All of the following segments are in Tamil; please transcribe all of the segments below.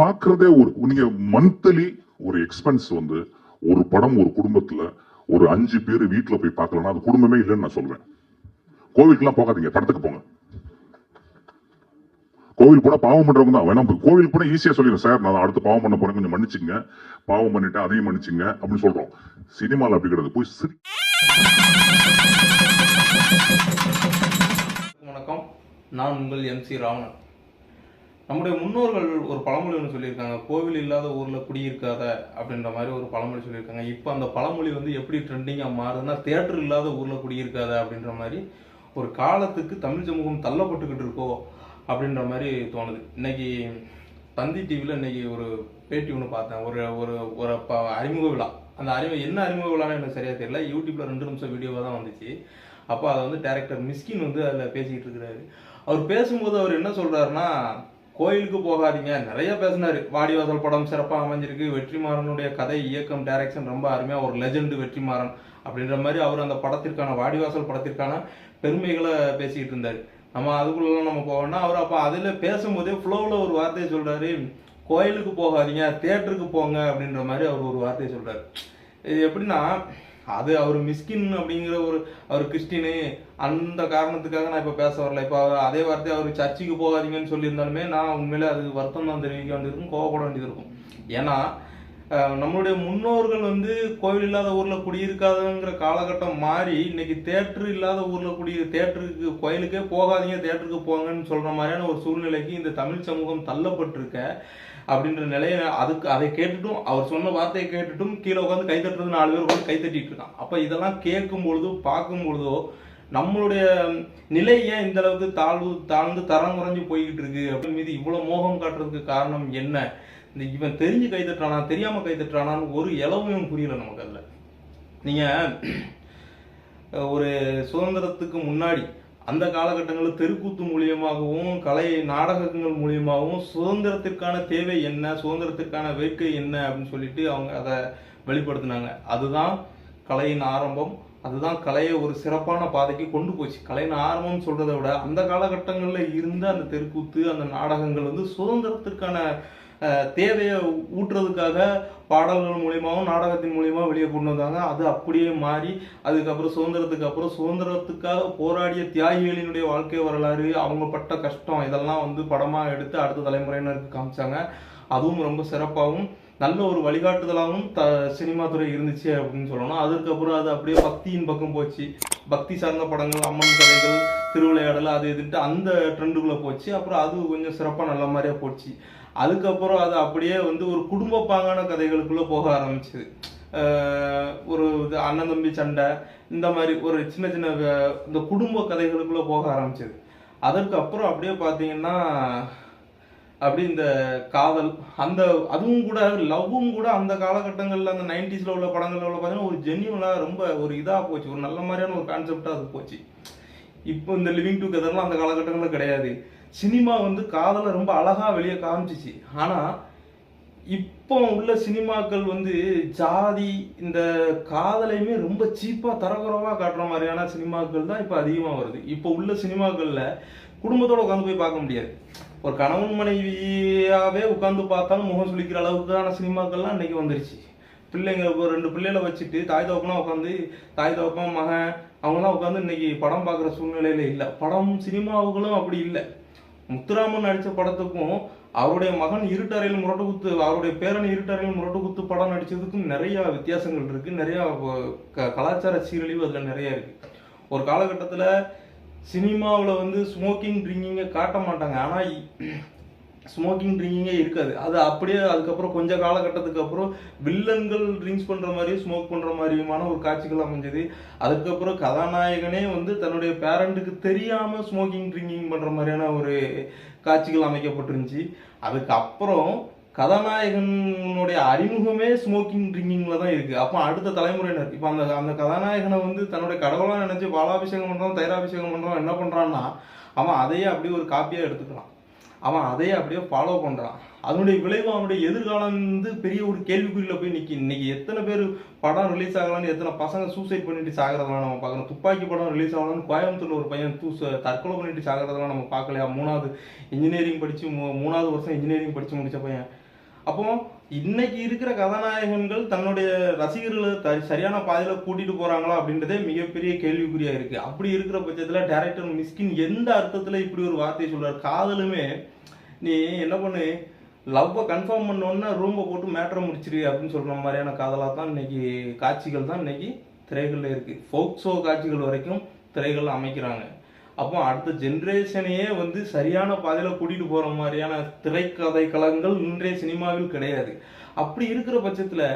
பார்க்கறதே ஒரு நீங்க மந்த்லி ஒரு எக்ஸ்பென்ஸ் வந்து ஒரு படம் ஒரு குடும்பத்துல ஒரு அஞ்சு பேர் வீட்டுல போய் பார்க்கலன்னா அது குடும்பமே இல்லைன்னு நான் சொல்வேன். கோவிலுக்குலாம் போகாதீங்க படத்துக்கு போங்க. கோவில் கூட பாவம் பண்றவங்க தான். வேணாம் கோவில் கூட ஈஸியா சொல்லிடுறேன். சார் நான் அடுத்து பாவம் பண்ண போறேன் கொஞ்சம் மன்னிச்சுங்க பாவம் பண்ணிட்டு அதையும் மன்னிச்சுங்க அப்படின்னு சொல்றோம். சினிமாவில் அப்படி கிடையாது. போய் சிரி வணக்கம். நான் உங்கள் எம்சி ராமன் நம்முடைய முன்னோர்கள் ஒரு பழமொழி ஒன்று சொல்லியிருக்காங்க கோவில் இல்லாத ஊரில் குடியிருக்காத அப்படின்ற மாதிரி ஒரு பழமொழி சொல்லியிருக்காங்க. இப்போ அந்த பழமொழி வந்து எப்படி ட்ரெண்டிங்காக மாறுதுன்னா தேட்டர் இல்லாத ஊரில் குடியிருக்காத அப்படின்ற மாதிரி ஒரு காலத்துக்கு தமிழ் சமூகம் தள்ளப்பட்டுக்கிட்டு இருக்கோ அப்படின்ற மாதிரி தோணுது. இன்னைக்கு தந்தி டிவியில் இன்னைக்கு ஒரு பேட்டி ஒன்று பார்த்தேன். ஒரு ஒரு ஒரு ப அறிமுக விழா. அந்த அறிமுக என்ன அறிமுக விழான்னு எனக்கு சரியாக தெரியல. யூடியூப்பில் ரெண்டு நிமிஷம் வீடியோவாக தான் வந்துச்சு. அப்போ அதை வந்து டேரக்டர் மிஸ்கின் வந்து அதில் பேசிக்கிட்டு இருக்கிறாரு. அவர் பேசும்போது அவர் என்ன சொல்கிறாருன்னா கோயிலுக்கு போகாதீங்க. நிறைய பேசினாரு. வாடிவாசல் படம் சிறப்பாக அமைஞ்சிருக்கு. வெற்றிமாறனுடைய கதை இயக்கம் டைரக்ஷன் ரொம்ப அருமையாக ஒரு லெஜெண்டு வெற்றிமாறன் அப்படின்ற மாதிரி அவர் அந்த படத்திற்கான வாடிவாசல் படத்திற்கான பெருமைகளை பேசிக்கிட்டு இருந்தார். நம்ம அதுக்குள்ளலாம் நம்ம போவோம்னா அவர் அப்போ அதில் பேசும்போதே ஃப்ளோவில் ஒரு வார்த்தையை சொல்கிறாரு கோயிலுக்கு போகாதீங்க தேட்டருக்கு போங்க அப்படின்ற மாதிரி அவர் ஒரு வார்த்தையை சொல்கிறார் இது எப்படின்னா அது அவர் மிஸ்கின் அப்படிங்கிற ஒரு அவர் கிறிஸ்டினு அந்த காரணத்துக்காக நான் இப்போ பேச வரல. இப்போ அவர் அதே வார்த்தை அவர் சர்ச்சுக்கு போகாதீங்கன்னு சொல்லியிருந்தாலுமே நான் உண்மையிலே அது வருத்தம் தான் தெரிவிக்க வேண்டியிருக்கும் கோவப்பட வேண்டியது இருக்கும் ஏன்னா நம்மளுடைய முன்னோர்கள் வந்து கோவில் இல்லாத ஊரில் குடியிருக்காதுங்கிற காலகட்டம் மாறி இன்னைக்கு தேட்டர் இல்லாத ஊரில் குடி தேட்டருக்கு கோயிலுக்கே போகாதீங்க தேட்டருக்கு போங்கன்னு சொல்கிற மாதிரியான ஒரு சூழ்நிலைக்கு இந்த தமிழ் சமூகம் தள்ளப்பட்டிருக்க. அப்படின்ற நிலைய அதுக்கு அதை கேட்டுட்டும் அவர் சொன்ன வார்த்தையை கேட்டுட்டும் கீழே உட்காந்து கை தட்டுறது நாலு பேர் உட்காந்து கை தட்டிட்டு இருக்கான். அப்போ இதெல்லாம் கேட்கும் பொழுதோ பார்க்கும் பொழுதோ நம்மளுடைய நிலை ஏன் இந்த அளவுக்கு தாழ்வு தாழ்ந்து தரம் குறைஞ்சு போய்கிட்டு இருக்கு? அப்படின்னு மீது இவ்வளோ மோகம் காட்டுறதுக்கு காரணம் என்ன? இந்த இவன் தெரிஞ்சு கை தட்டுறானா தெரியாம கை தட்டுறானான்னு ஒரு இளவும் புரியல நமக்கு அதில். நீங்க ஒரு சுதந்திரத்துக்கு முன்னாடி அந்த காலகட்டங்களில் தெருக்கூத்து மூலியமாகவும் கலை நாடகங்கள் மூலியமாகவும் சுதந்திரத்திற்கான தேவை என்ன சுதந்திரத்திற்கான வேட்கை என்ன அப்படின்னு சொல்லிட்டு அவங்க அதை வெளிப்படுத்தினாங்க. அதுதான் கலையின் ஆரம்பம். அதுதான் கலையை ஒரு சிறப்பான பாதைக்கு கொண்டு போச்சு. கலையின் ஆரம்பம் சொல்றதை விட அந்த காலகட்டங்களில் இருந்த அந்த தெருக்கூத்து அந்த நாடகங்கள் வந்து சுதந்திரத்திற்கான தேவையை ஊட்டுறதுக்காக பாடல்கள் மூலியமாகவும் நாடகத்தின் மூலியமாக வெளியே கொண்டு வந்தாங்க. அது அப்படியே மாறி அதுக்கப்புறம் சுதந்திரத்துக்கு அப்புறம் சுதந்திரத்துக்காக போராடிய தியாகிகளினுடைய வாழ்க்கை வரலாறு அவங்க பட்ட கஷ்டம் இதெல்லாம் வந்து படமாக எடுத்து அடுத்த தலைமுறையினருக்கு காமிச்சாங்க. அதுவும் ரொம்ப சிறப்பாகவும் நல்ல ஒரு வழிகாட்டுதலாகவும் த சினிமா துறை இருந்துச்சு அப்படின்னு சொல்லணும். அதுக்கப்புறம் அது அப்படியே பக்தியின் பக்கம் போச்சு. பக்தி சார்ந்த படங்கள் அம்மன் கதைகள் திருவிளையாடல் அது இதுன்ட்டு அந்த ட்ரெண்டுக்குள்ளே போச்சு. அப்புறம் அது கொஞ்சம் சிறப்பாக நல்ல மாதிரியாக போச்சு. அதுக்கப்புறம் அது அப்படியே வந்து ஒரு குடும்ப பாங்கான கதைகளுக்குள்ளே போக ஆரம்பிச்சது. ஒரு இது அண்ணன் தம்பி சண்டை இந்த மாதிரி ஒரு சின்ன சின்ன இந்த குடும்ப கதைகளுக்குள்ளே போக ஆரம்பிச்சது. அதற்கு அப்புறம் அப்படியே பார்த்தீங்கன்னா அப்படி இந்த காதல் அந்த அதுவும் கூட லவ்வும் கூட அந்த காலகட்டங்களில் அந்த நைன்டிஸில் உள்ள படங்களில் உள்ள பார்த்தீங்கன்னா ஒரு ஜென்யூனாக ரொம்ப ஒரு இதாக போச்சு. ஒரு நல்ல மாதிரியான ஒரு கான்செப்டாக அது போச்சு. இப்போ இந்த லிவிங் டுகெதர்லாம் அந்த காலகட்டங்களில் கிடையாது. சினிமா வந்து காதலை ரொம்ப அழகாக வெளியே காமிச்சிச்சு. ஆனால் இப்போ உள்ள சினிமாக்கள் வந்து ஜாதி இந்த காதலையுமே ரொம்ப சீப்பாக தரக்குறவாக காட்டுற மாதிரியான சினிமாக்கள் தான் இப்போ அதிகமாக வருது. இப்போ உள்ள சினிமாக்களில் குடும்பத்தோடு உட்காந்து போய் பார்க்க முடியாது. ஒரு கணவன் மனைவியாகவே உட்காந்து பார்த்தாலும் முகம் சுளிக்கிற அளவுக்கான சினிமாக்கள்லாம் இன்றைக்கி வந்துருச்சு. பிள்ளைங்க ஒரு ரெண்டு பிள்ளைகளை வச்சுட்டு தாய் தகப்பனா உட்காந்து தாய் தகப்பன் மகன் அவங்களாம் உட்காந்து இன்னைக்கு படம் பார்க்குற சூழ்நிலையில் இல்லை. படம் சினிமாவுகளும் அப்படி இல்லை. முத்துராமன் நடித்த படத்துக்கும் அவருடைய மகன் இருட்டறையில் முரட்டு குத்து அவருடைய பேரன் இருட்டறையில் முரட்டு குத்து படம் நடிச்சதுக்கும் நிறைய வித்தியாசங்கள் இருக்கு. நிறைய க- கலாச்சார சீரழிவு அதில் நிறைய இருக்கு. ஒரு காலகட்டத்தில் சினிமாவில் வந்து ஸ்மோக்கிங் ட்ரிங்கிங்கை காட்ட மாட்டாங்க. ஆனால் ஸ்மோக்கிங் ட்ரிங்கிங்கே இருக்காது. அது அப்படியே அதுக்கப்புறம் கொஞ்சம் காலகட்டத்துக்கு அப்புறம் வில்லன்கள் ட்ரிங்க்ஸ் பண்ணுற மாதிரியும் ஸ்மோக் பண்ணுற மாதிரியுமான ஒரு காட்சிகள் அமைஞ்சது. அதுக்கப்புறம் கதாநாயகனே வந்து தன்னுடைய பேரண்ட்டுக்கு தெரியாமல் ஸ்மோக்கிங் ட்ரிங்கிங் பண்ணுற மாதிரியான ஒரு காட்சிகள் அமைக்கப்பட்டிருந்துச்சு. அதுக்கப்புறம் கதாநாயகனுடைய அறிமுகமே ஸ்மோக்கிங் ட்ரிங்கிங்கில் தான் இருக்குது அப்போ அடுத்த தலைமுறையினர் இப்போ அந்த அந்த கதாநாயகனை வந்து தன்னுடைய கடவுளாக நினச்சி பாலாபிஷேகம் பண்ணுறான் தைராபிஷேகம் பண்ணுறான் என்ன பண்ணுறான்னா அவன் அதையே அப்படியே ஒரு காப்பியாக எடுத்துக்கலாம். அவன் அதையே அப்படியே ஃபாலோ பண்ணுறான் அதனுடைய விளைவு அவனுடைய எதிர்காலம் வந்து பெரிய ஒரு கேள்விக்குறியில் போய் நிற்கி இன்னைக்கு எத்தனை பேர் படம் ரிலீஸ் ஆகலான்னு எத்தனை பசங்க சூசைட் பண்ணிட்டு சாகிறதெல்லாம் நம்ம பார்க்கணும். துப்பாக்கி படம் ரிலீஸ் ஆகலாம்னு கோயம்புத்தூர்ல ஒரு பையன் தூ தற்கொலை பண்ணிட்டு சாகிறதெல்லாம் நம்ம பார்க்கலையா? மூணாவது இன்ஜினியரிங் படித்து மூணாவது வருஷம் இன்ஜினியரிங் படித்து முடிச்ச பையன். அப்போ இன்னைக்கு இருக்கிற கதாநாயகன்கள் தன்னுடைய ரசிகர்களை சரியான பாதையில கூட்டிட்டு போறாங்களா அப்படின்றதே மிகப்பெரிய கேள்விக்குறியா இருக்கு. அப்படி இருக்கிற பட்சத்துல டேரக்டர் மிஸ்கின் எந்த அர்த்தத்துல இப்படி ஒரு வார்த்தையை சொல்றாரு? காதலுமே நீ என்ன பண்ணு? லவ்வை கன்ஃபார்ம் பண்ணோன்னா ரூமை போட்டு மேட்ரை முடிச்சிரு அப்படின்னு சொல்ற மாதிரியான காதலாக தான் இன்னைக்கு காட்சிகள் தான் இன்னைக்கு திரைகளில் இருக்கு. ஃபோக்ஸோ காட்சிகள் வரைக்கும் திரைகள் அமைக்கிறாங்க. அப்போ அடுத்த ஜென்ரேஷனையே வந்து சரியான பாதையில் கூட்டிகிட்டு போகிற மாதிரியான திரைக்கதை கலங்கள் இன்றைய சினிமாவில் கிடையாது. அப்படி இருக்கிற பட்சத்தில்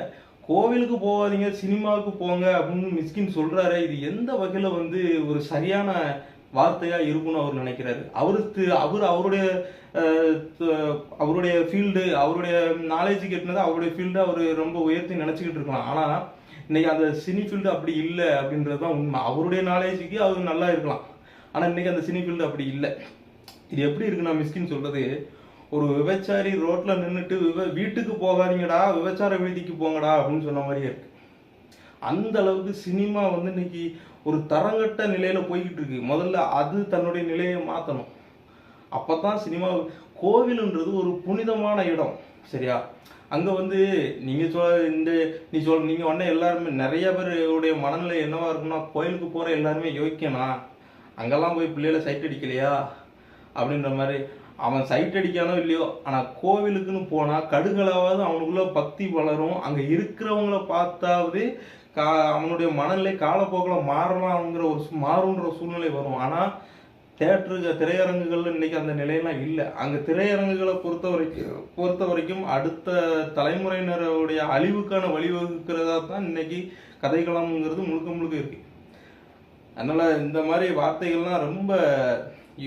கோவிலுக்கு போகாதீங்க சினிமாவுக்கு போங்க அப்படின்னு மிஸ்கின் சொல்கிறாரு இது எந்த வகையில் வந்து ஒரு சரியான வார்த்தையாக இருக்கும்னு அவர் நினைக்கிறாரு. அவருக்கு அவர் அவருடைய அவருடைய ஃபீல்டு அவருடைய நாலேஜ் கெட்டினது அவருடைய ஃபீல்டு அவர் ரொம்ப உயர்த்தி நினச்சிக்கிட்டு இருக்கலாம். ஆனால் இன்னைக்கு அந்த சினி ஃபீல்டு அப்படி இல்லை அப்படின்றது தான் உண்மை. அவருடைய நாலேஜுக்கு அவர் நல்லா இருக்கலாம். ஆனால் இன்றைக்கி அந்த சினி ஃபீல்டு அப்படி இல்லை. இது எப்படி இருக்கு நான் மிஸ்கின் சொல்கிறது ஒரு விபச்சாரி ரோட்டில் நின்றுட்டு விவ வீட்டுக்கு போகாதீங்கடா விபச்சார வீதிக்கு போங்கடா அப்படின்னு சொன்ன மாதிரியே இருக்கு. அந்த அளவுக்கு சினிமா வந்து இன்னைக்கு ஒரு தரங்கட்ட நிலையில போய்கிட்டு இருக்கு. முதல்ல அது தன்னுடைய நிலையை மாத்தணும். அப்பதான் சினிமா கோவிலுன்றது ஒரு புனிதமான இடம் சரியா? அங்க வந்து நீங்க சொல் இந்த நீ சொல் நீங்க உடனே எல்லாருமே நிறைய பேருடைய மனநிலை என்னவா இருக்குன்னா கோயிலுக்கு போற எல்லாருமே யோக்கியனா அங்கெல்லாம் போய் பிள்ளைகளை சைட் அடிக்கலையா? அப்படின்ற மாதிரி அவன் சைட் அடிக்கானோ இல்லையோ ஆனால் கோவிலுக்குன்னு போனால் கடுகளாவது அவனுக்குள்ள பக்தி வளரும். அங்கே இருக்கிறவங்கள பார்த்தாவது கா அவனுடைய மனநிலை காலப்போக்கில் மாறலாம்ங்கிற ஒரு மாறுன்ற சூழ்நிலை வரும். ஆனால் தேட்டரு திரையரங்குகளில் இன்னைக்கு அந்த நிலையெல்லாம் இல்லை. அங்கே திரையரங்குகளை பொறுத்த வரைக்கும் பொறுத்த வரைக்கும் அடுத்த தலைமுறையினருடைய அழிவுக்கான வழிவகுக்கிறதா தான் இன்னைக்கு கதைகளம்ங்கிறது முழுக்க முழுக்க இருக்குது அதனால் இந்த மாதிரி வார்த்தைகள்லாம் ரொம்ப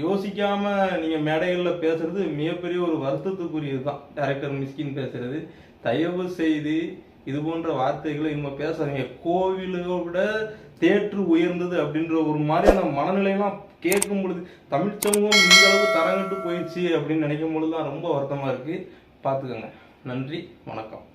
யோசிக்காம நீங்கள் மேடைகளில் பேசுறது மிகப்பெரிய ஒரு வருத்தத்துக்குரியது தான் டேரக்டர் மிஸ்கின் பேசுறது. தயவு செய்து இது போன்ற வார்த்தைகளை இவங்க பேசாதீங்க. கோவிலை விட தேற்று உயர்ந்தது அப்படின்ற ஒரு மாதிரியான மனநிலையெல்லாம் கேட்கும் பொழுது தமிழ் சமூகம் இந்த அளவு தரங்கட்டு போயிடுச்சு அப்படின்னு நினைக்கும் பொழுது தான் ரொம்ப வருத்தமாக இருக்குது பார்த்துக்கோங்க. நன்றி. வணக்கம்.